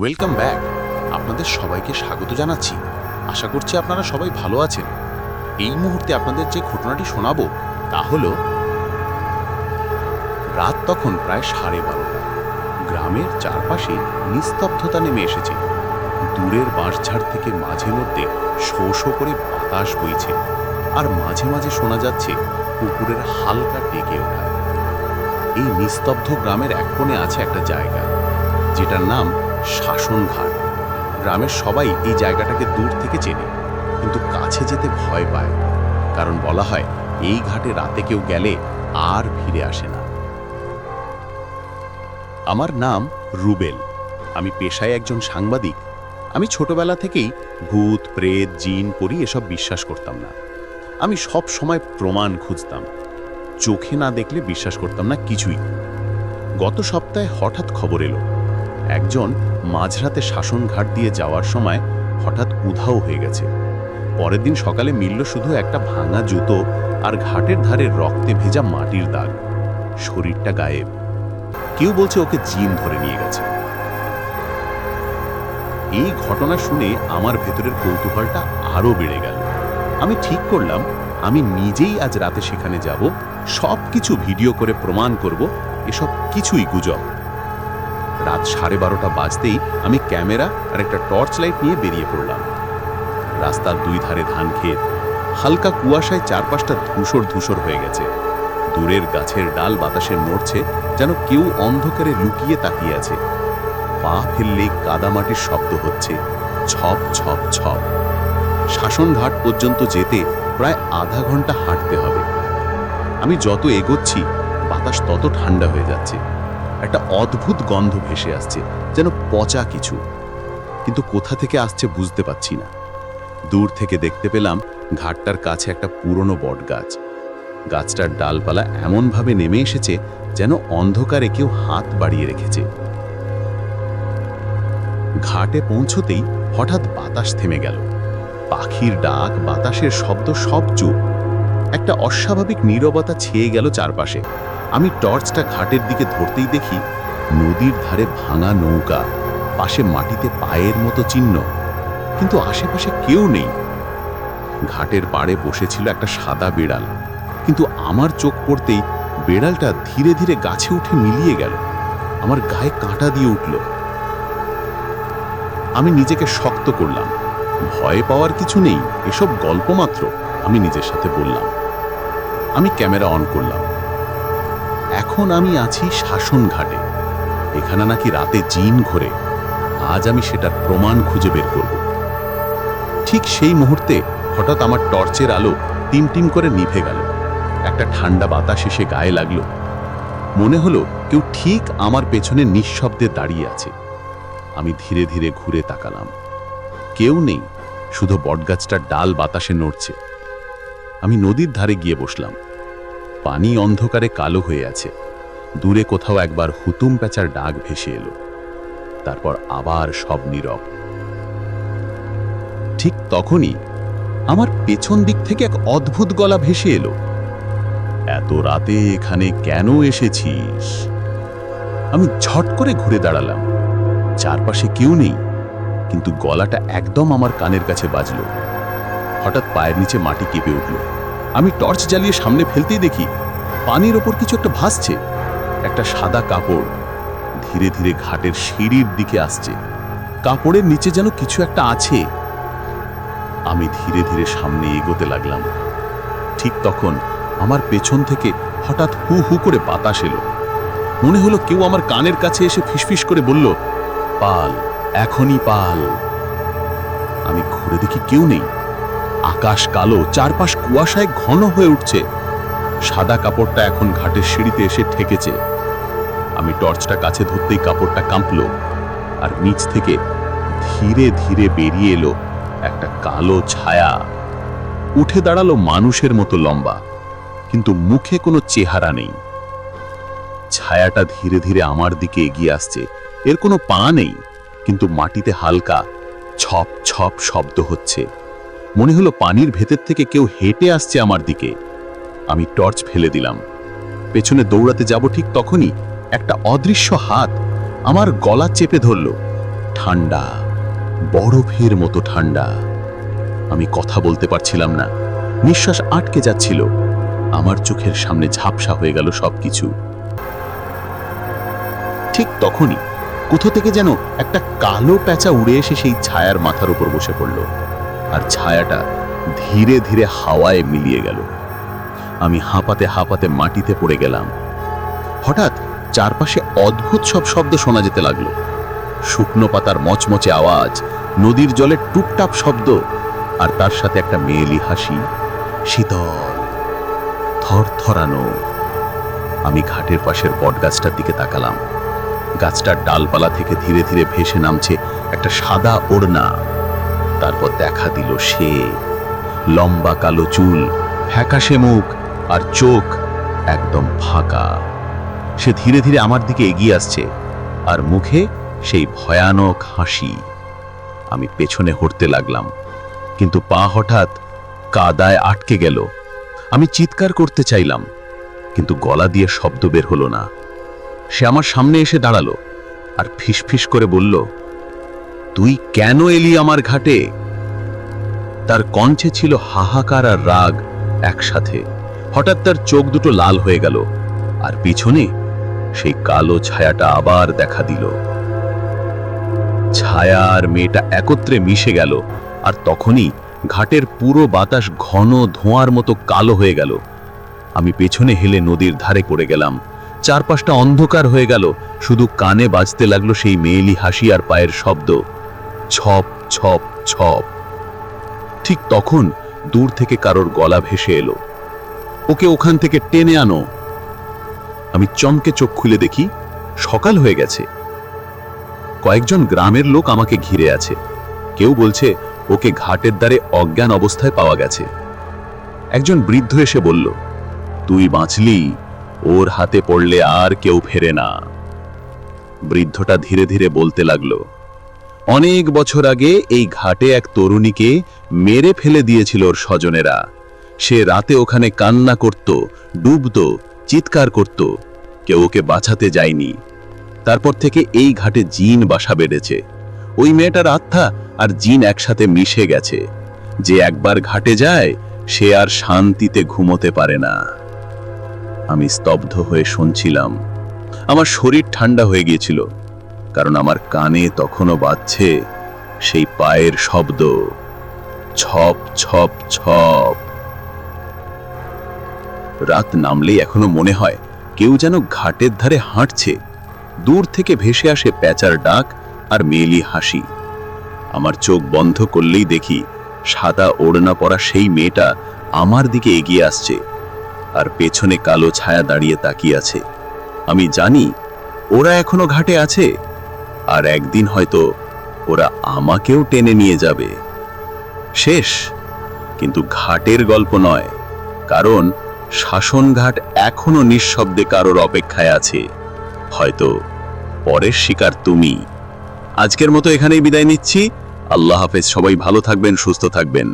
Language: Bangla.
ওয়েলকাম ব্যাক আপনাদের সবাইকে স্বাগত জানাচ্ছি। আশা করছি আপনারা সবাই ভালো আছেন। এই মুহূর্তে আপনাদের যে ঘটনাটি শোনাবো, তা হল, রাত তখন প্রায় সাড়ে বারোটা গ্রামের চারপাশে নিস্তব্ধতা নেমে এসেছে। দূরের বাঁশঝাড় থেকে মাঝে মধ্যে শো শো করে বাতাস বইছে আর মাঝে মাঝে শোনা যাচ্ছে পুকুরের হালকা ডেকে ওঠা। এই নিস্তব্ধ গ্রামের এক কোণে আছে একটা জায়গা, যেটার নাম শাসনঘাট গ্রামের সবাই এই জায়গাটাকে দূর থেকে চেনে, কিন্তু কাছে যেতে ভয় পায়। কারণ বলা হয়, এই ঘাটে রাতে কেউ গেলে আর ফিরে আসে না। আমার নাম রুবেল। আমি পেশায় একজন সাংবাদিক। আমি ছোটবেলা থেকেই ভূত, প্রেত, জিন, পরি এসব বিশ্বাস করতাম না। আমি সব সময় প্রমাণ খুঁজতাম। চোখে না দেখলে বিশ্বাস করতাম না কিছুই। গত সপ্তাহে হঠাৎ খবর এলো। একজন মাঝরাতে শাসনঘাট দিয়ে যাওয়ার সময় হঠাৎ উধাও হয়ে গেছে। পরের দিন সকালে মিলল শুধু একটা ভাঙা জুতো আর ঘাটের ধারে রক্তে ভেজা মাটির দাগ। শরীরটা গায়েব। কেউ বলছে ওকে জিন ধরে নিয়ে গেছে। এই ঘটনা শুনে আমার ভেতরের কৌতূহলটা আরও বেড়ে গেল। আমি ঠিক করলাম, আমি নিজেই আজ রাতে সেখানে যাব সব কিছু ভিডিও করে প্রমাণ করব, এসব কিছুই গুজব। রাত সাড়ে বারোটা বাজতেই আমি ক্যামেরা আর একটা টর্চ লাইট নিয়ে বেরিয়ে পড়লাম। রাস্তার দুই ধারে ধান ক্ষেত, হালকা কুয়াশায় চারপাশটা ধূসর ধূসর হয়ে গেছে। দূরের গাছের ডাল বাতাসে নড়ছে, যেন কেউ অন্ধকারে লুকিয়ে তাকিয়ে আছে। পা ফেললে কাদামাটির শব্দ হচ্ছে, ছপ ছপ ছপ। শাসনঘাট পর্যন্ত যেতে প্রায় আধা ঘণ্টা হাঁটতে হবে। আমি যত এগোচ্ছি, বাতাস তত ঠান্ডা হয়ে যাচ্ছে। একটা অদ্ভুত গন্ধ ভেসে আসছে, যেন পচা কিছু। কিন্তু কোথা থেকে আসছে বুঝতে পারছি না। দূর থেকে দেখতে পেলাম ঘাটটার কাছে একটা পুরনো বট গাছ গাছটার ডালপালা এমনভাবে নেমে এসেছে যেন অন্ধকারে কেউ হাত বাড়িয়ে রেখেছে। ঘাটে পৌঁছতেই হঠাৎ বাতাস থেমে গেল। পাখির ডাক, বাতাসের শব্দ সব চুপ। একটা অস্বাভাবিক নীরবতা ছেয়ে গেল চারপাশে। আমি টর্চটা ঘাটের দিকে ধরতেই দেখি নদীর ধারে ভাঙা নৌকা, পাশে মাটিতে পায়ের মতো চিহ্ন। কিন্তু আশেপাশে কেউ নেই। ঘাটের পাড়ে বসেছিল একটা সাদা বেড়াল। কিন্তু আমার চোখ পড়তেই বেড়ালটা ধীরে ধীরে গাছে উঠে মিলিয়ে গেল। আমার গায়ে কাঁটা দিয়ে উঠল। আমি নিজেকে শক্ত করলাম। ভয় পাওয়ার কিছু নেই, এসব গল্প মাত্র, আমি নিজের সাথে বললাম। আমি ক্যামেরা অন করলাম। এখন আমি আছি শাসন ঘাটে। এখানে নাকি রাতে জিন ঘোরে। আজ আমি সেটার প্রমাণ খুঁজে বের করব। ঠিক সেই মুহূর্তে হঠাৎ আমার টর্চের আলো টিম টিম করে নিভে গেল। একটা ঠান্ডা বাতাস এসে গায়ে লাগল। মনে হলো কেউ ঠিক আমার পেছনে নিঃশব্দে দাঁড়িয়ে আছে। আমি ধীরে ধীরে ঘুরে তাকালাম। কেউ নেই, শুধু বটগাছটার ডাল বাতাসে নড়ছে। আমি নদীর ধারে গিয়ে বসলাম। পানি অন্ধকারে কালো হয়ে আছে। দূরে কোথাও একবার হুতুম প্যাঁচার ডাক ভেসে এলো। তারপর আবার সব নীরব। ঠিক তখনই আমার পেছন দিক থেকে এক অদ্ভুত গলা ভেসে এলো। এত রাতে এখানে কেন এসেছিস? আমি ঝট করে ঘুরে দাঁড়ালাম। চারপাশে কেউ নেই, কিন্তু গলাটা একদম আমার কানের কাছে বাজলো। হঠাৎ পায়ের নিচে মাটি কেঁপে উঠল। আমি টর্চ জ্বালিয়ে সামনে ফেলতেই দেখি পানির ওপর কিছু একটা ভাসছে। একটা সাদা কাপড় ধীরে ধীরে ঘাটের সিঁড়ির দিকে আসছে। কাপড়ের নিচে যেন কিছু একটা আছে। আমি ধীরে ধীরে সামনে এগোতে লাগলাম। ঠিক তখন আমার পেছন থেকে হঠাৎ হু হু করে বাতাস এলো। মনে হলো কেউ আমার কানের কাছে এসে ফিসফিস করে বলল, পাল, এখনই পাল। আমি ঘুরে দেখি কেউ নেই। আকাশ কালো, চারপাশ কুয়াশায় ঘন হয়ে উঠছে। সাদা কাপড়টা এখন ঘাটের সিঁড়িতে এসে ঠেকেছে। আমি টর্চটা কাছে ধরতেই কাপড়টা কাঁপল আর নিচ থেকে ধীরে ধীরে বেরিয়ে এলো একটা কালো ছায়া। উঠে দাঁড়াল মানুষের মতো লম্বা, কিন্তু মুখে কোনো চেহারা নেই। ছায়াটা ধীরে ধীরে আমার দিকে এগিয়ে আসছে। এর কোনো পা নেই, কিন্তু মাটিতে হালকা ছপ ছপ শব্দ হচ্ছে। মনে হলো পানির ভেতর থেকে কেউ হেঁটে আসছে আমার দিকে। আমি টর্চ ফেলে দিলাম। পেছনে দৌড়াতে যাব ঠিক তখনই একটা অদৃশ্য হাত আমার গলা চেপে ধরল। ঠান্ডা, বরফের মতো ঠান্ডা। আমি কথা বলতে পারছিলাম না। নিঃশ্বাস আটকে যাচ্ছিল। আমার চোখের সামনে ঝাপসা হয়ে গেল সবকিছু। ঠিক তখনই কোথা থেকে যেন একটা কালো প্যাঁচা উড়ে এসে সেই ছায়ার মাথার উপর বসে পড়ল। আর ছায়াটা ধীরে ধীরে হাওয়ায় মিলিয়ে গেল। আমি হাঁপাতে হাঁপাতে মাটিতে পড়ে গেলাম। হঠাৎ চারপাশে অদ্ভুত সব শব্দ শোনা যেতে লাগল। শুকনো পাতার মচমচে আওয়াজ, নদীর জলের টুপটাপ শব্দ, আর তার সাথে একটা মেয়েলি হাসি, শীতল, থরথরানো। আমি ঘাটের পাশের বটগাছটার দিকে তাকালাম। গাছটার ডালপালা থেকে ধীরে ধীরে ভেসে নামছে একটা সাদা ওড়না। তারপর দেখা দিল সে। লম্বা কালো চুল, ফ্যাকাশে মুখ আর চোখ একদম ফাঁকা। সে ধীরে ধীরে আমার দিকে এগিয়ে আসছে আর মুখে সেই ভয়ানক হাসি। আমি পেছনে হটতে লাগলাম, কিন্তু পা হঠাৎ কাদায় আটকে গেল। আমি চিৎকার করতে চাইলাম, কিন্তু গলা দিয়ে শব্দ বের হলো না। সে আমার সামনে এসে দাঁড়াল আর ফিসফিস করে বলল তুই কেন এলি আমার ঘাটে? তার কণ্ঠে ছিল হাহাকার আর রাগ একসাথে। হঠাৎ তার চোখ দুটো লাল হয়ে গেল, আর পিছনে সেই কালো ছায়াটা আবার দেখা দিল। ছায়া আর মেয়েটা একত্রে মিশে গেল, আর তখনই ঘাটের পুরো বাতাস ঘন ধোঁয়ার মতো কালো হয়ে গেল। আমি পেছনে হেলে নদীর ধারে পড়ে গেলাম। চারপাশটা অন্ধকার হয়ে গেল, শুধু কানে বাজতে লাগল সেই মেয়েলি হাসি আর পায়ের শব্দ। ছপ ছপ ছপ। ঠিক তখন দূর থেকে কারোর গলা ভেসে এলো। ওকে ওখান থেকে টেনে আনো। আমি চমকে চোখ খুলে দেখি সকাল হয়ে গেছে। কয়েকজন গ্রামের লোক আমাকে ঘিরে আছে। কেউ বলছে ওকে ঘাটের দ্বারে অজ্ঞান অবস্থায় পাওয়া গেছে। একজন বৃদ্ধ এসে বলল, তুই বাঁচলি, ওর হাতে পড়লে আর কেউ ফেরে না। বৃদ্ধটা ধীরে ধীরে বলতে লাগল অনেক বছর আগে এই ঘাটে এক তরুণীকে মেরে ফেলে দিয়েছিল ওর স্বজনেরা। সে রাতে ওখানে কান্না করত, ডুবত, চিৎকার করত। কেউ ওকে বাঁচাতে যায়নি। তারপর থেকে এই ঘাটে জিন বাসা বেড়েছে ওই মেয়েটার আত্মা আর জিন একসাথে মিশে গেছে। যে একবার ঘাটে যায়, সে আর শান্তিতে ঘুমোতে পারে না। আমি স্তব্ধ হয়ে শুনছিলাম। আমার শরীর ঠান্ডা হয়ে গিয়েছিল। কারণ আমার কানে তখনও বাজছে সেই পায়ের শব্দ। ছপ ছপ ছপ। রাত নামলেই এখনও মনে হয় কেউ যেন ঘাটের ধারে হাঁটছে। দূর থেকে ভেসে আসে প্যাচার ডাক আর মেয়েলি হাসি। আমার চোখ বন্ধ করলেই দেখি সাদা ওড়না পরা সেই মেয়েটা আমার দিকে এগিয়ে আসছে আর পেছনে কালো ছায়া দাঁড়িয়ে তাকিয়ে আছে। আমি জানি ওরা এখনও ঘাটে আছে। আর একদিন হয়তো ওরা আমাকেও টেনে নিয়ে যাবে। শেষ। কিন্তু ঘাটের গল্প নয়, কারণ শাসনঘাট এখনও নিঃশব্দে কারোর অপেক্ষায় আছে। হয়তো পরের শিকার তুমি। আজকের মতো এখানেই বিদায় নিচ্ছি। আল্লাহ হাফেজ, সবাই ভালো থাকবেন, সুস্থ থাকবেন।